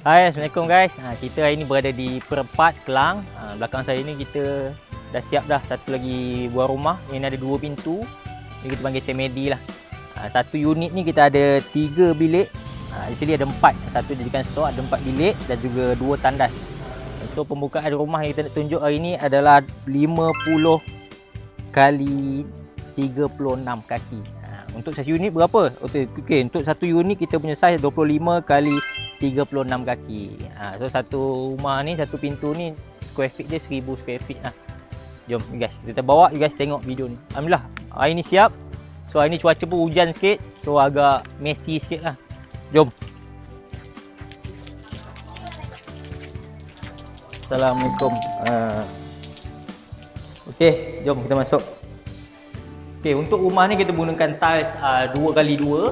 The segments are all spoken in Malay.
Hai, Assalamualaikum guys. Ha, kita hari ni berada di Perempat Kelang. Ha, belakang saya ni kita dah siap dah satu lagi buah rumah. Ini ada dua pintu. Ini kita panggil semedi lah. Ha, satu unit ni kita ada tiga bilik. Ha, actually ada empat. Satu dijadikan store, ada empat bilik dan juga dua tandas. So pembukaan rumah yang kita nak tunjuk hari ni adalah 50 kali 36 kaki. Untuk saiz unit berapa? Okey, okay, untuk satu unit kita punya saiz 25 kali 36 kaki. Ha, so satu rumah ni, satu pintu ni square feet dia 1000 square feet lah. Jom guys, kita bawa you guys tengok video ni. Alhamdulillah, hari ni siap. So hari ni cuaca pun hujan sikit. So agak messy sikit lah. Jom. Assalamualaikum. Ha. Okey, jom kita masuk. Okey, untuk rumah ni kita gunakan tiles uh, 2x2. Uh,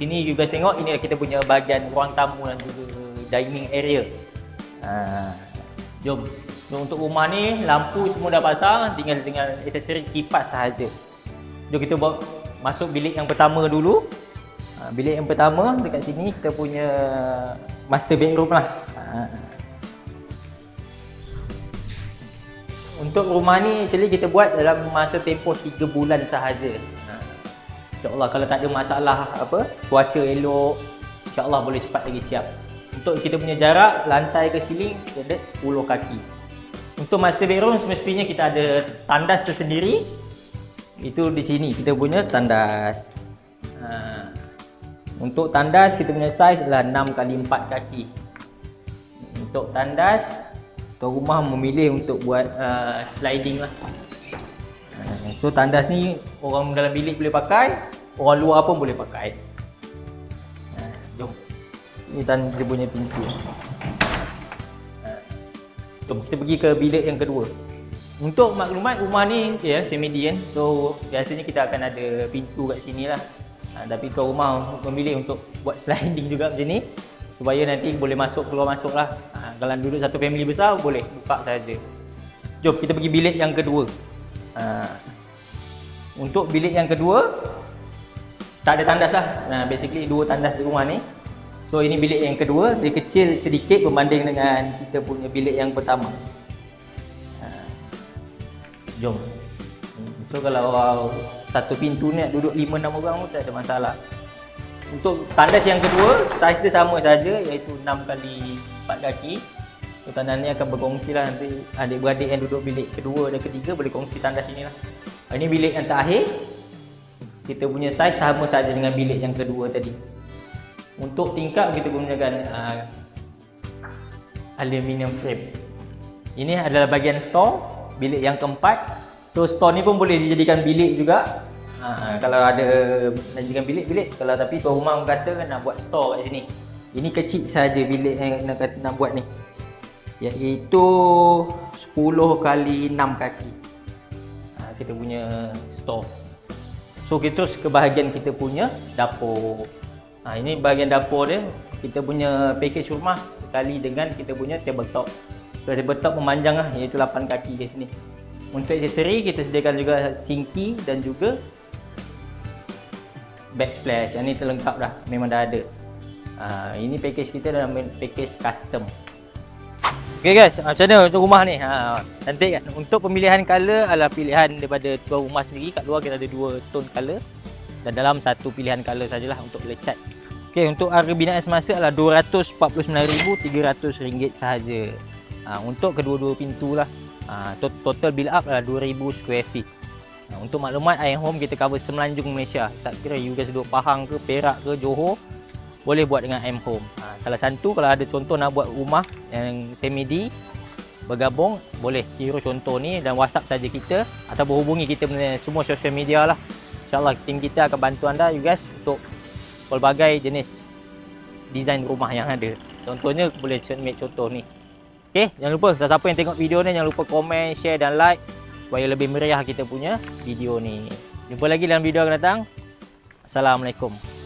sini you guys tengok ini kita punya bahagian ruang tamu dan juga dining area. Uh, jom. So, untuk rumah ni lampu semua dah pasang, tinggal dengan aksesori kipas sahaja. Jom kita bawa masuk bilik yang pertama dulu. Uh, bilik yang pertama dekat sini kita punya master bedroom lah. Uh, Untuk rumah ni actually kita buat dalam masa tempoh 3 bulan sahaja. Ha. InsyaAllah kalau tak ada masalah apa, cuaca elok, insyaAllah boleh cepat lagi siap. Untuk kita punya jarak lantai ke ceiling standard 10 kaki. Untuk master bedroom semestinya kita ada tandas tersendiri. Itu di sini kita punya tandas. Ha. Untuk tandas kita punya saiz adalah 6 kali 4 kaki. Untuk tandas tuan rumah memilih untuk buat uh, sliding lah. Uh, so tandas ni orang dalam bilik boleh pakai, orang luar pun boleh pakai. Uh. Ni tan dia punya pintu. Uh, jom kita pergi ke bilik yang kedua. Untuk maklumat rumah ni ya semedi kan. So biasanya kita akan ada pintu kat sini lah. Uh, tapi tuan rumah memilih untuk buat sliding juga macam ni supaya nanti boleh masuk keluar masuk lah ha, kalau duduk satu family besar boleh. Buka saja. Jom kita pergi bilik yang kedua. Ha, untuk bilik yang kedua tak ada tandas lah. Nah, basically dua tandas di rumah ni. So ini bilik yang kedua. Dia kecil sedikit berbanding dengan kita punya bilik yang pertama. Ha, jom. So kalau satu pintu ni duduk 5-6 orang pun tak ada masalah untuk tandas yang kedua, saiz dia sama saja iaitu 6 kali 4 kaki. So, tandas ni akan berkongsi lah nanti adik-beradik yang duduk bilik kedua dan ketiga boleh kongsi tandas ini lah. Ini bilik yang terakhir. Kita punya saiz sama saja dengan bilik yang kedua tadi. Untuk tingkap kita gunakan uh, aluminium frame. Ini adalah bahagian store, bilik yang keempat. So store ni pun boleh dijadikan bilik juga Ha, kalau ada nak jadikan bilik-bilik kalau tapi tuan rumah kata nak buat store kat sini. Ini kecil saja bilik yang nak nak buat ni. Iaitu 10 kali 6 kaki. Ha, kita punya store. So kita terus ke bahagian kita punya dapur. Ha, ini bahagian dapur dia. Kita punya package rumah sekali dengan kita punya tabletop. So tabletop memanjang lah iaitu 8 kaki di sini. Untuk aksesori kita sediakan juga sinki dan juga backsplash yang ni terlengkap dah memang dah ada uh, ini package kita dalam package custom Okay guys, macam mana untuk rumah ni? Ha, cantik kan? Untuk pemilihan color adalah pilihan daripada tuan rumah sendiri. Kat luar kita ada dua tone color. Dan dalam satu pilihan color sajalah untuk boleh cat. Okay, untuk harga binaan semasa adalah RM249,300 sahaja. Ha, untuk kedua-dua pintu lah. Ha, total build up adalah 2,000 square feet. Untuk maklumat, Iron Home kita cover semenanjung Malaysia. Tak kira you guys duduk Pahang ke, Perak ke, Johor, boleh buat dengan Iron Home. Ha, salah satu kalau ada contoh nak buat rumah yang semi-D, bergabung, boleh kira contoh ni dan WhatsApp saja kita atau berhubungi kita semua social media lah. InsyaAllah tim kita akan bantu anda you guys untuk pelbagai jenis design rumah yang ada. Contohnya boleh make contoh ni. Okay, jangan lupa siapa yang tengok video ni jangan lupa komen, share dan like supaya lebih meriah kita punya video ni. Jumpa lagi dalam video akan datang. Assalamualaikum.